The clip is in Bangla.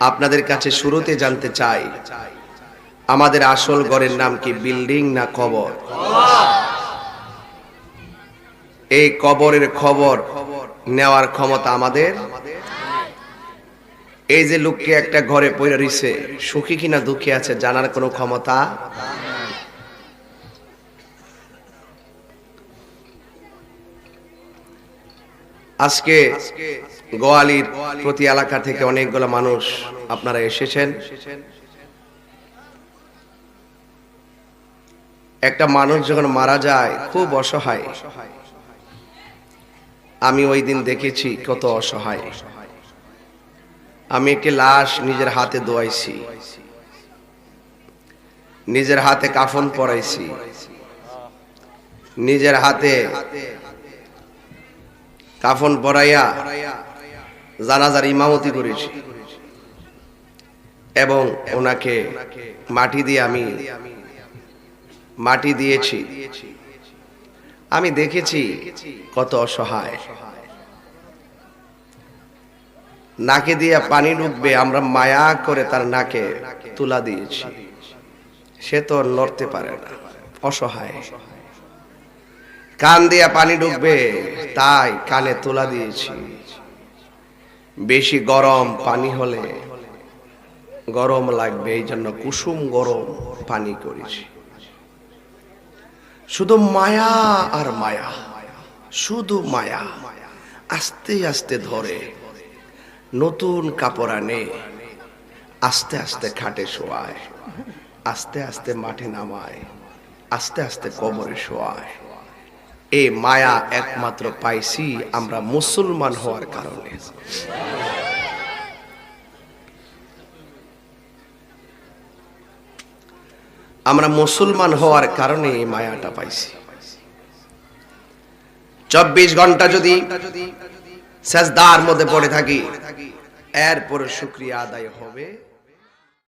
আপনাদের কাছে শুরুতে জানতে চাই, আমাদের আসল ঘরের নাম কি বিল্ডিং না কবর? এই কবরের খবর নেওয়ার ক্ষমতা আমাদের? এই যে লোককে একটা ঘরে পড়ে রইছে সুখী কিনা দুঃখী আছে জানার কোনো ক্ষমতা? আজকে গোয়ালির প্রতি এলাকা থেকে অনেকগুলো মানুষ আপনারা এসেছেন। একটা মানুষ যখন মারা যায়, খুব অসহায়। আমি ওই দিন দেখেছি কত অসহায়। আমি একটি লাশ নিজের হাতে দোয়াইছি নিজের হাতে কাফন পরাইছি। নিজের হাতে কাফন পরাইয়া জানাজার ইমামতি করেছি। এবং ওনাকে মাটি দিয়ে আমি মাটি দিয়েছি। আমি দেখেছি কত অসহায়। নাকে দিয়ে পানি ডুববে আমরা মায়া করে তার নাকে তুলা দিয়েছি। সে তো নড়তে পারে না। অসহায়। কান দিয়া পানি ঢুকবে, তাই কানে তুলা দিয়েছি। বেশি গরম পানি হলে গরম লাগবে এই জন্য কুসুম গরম পানি করেছি। শুধু মায়া আর মায়া, শুধু মায়া, আস্তে আস্তে ধরে, নতুন কাপড় আনে, আস্তে আস্তে খাটে শোয়ায়, আস্তে আস্তে মাঠে নামায়, আস্তে আস্তে কবরে শোয়ায়। এই মায়া একমাত্র পাইছি আমরা মুসলমান হওয়ার কারণে। আমরা মুসলমান হওয়ার কারণে এই মায়াটা পাইছি। চব্বিশ ঘণ্টা যদি সেজদার মধ্যে পড়ে থাকি এরপরে শুক্রিয়া আদায় হবে।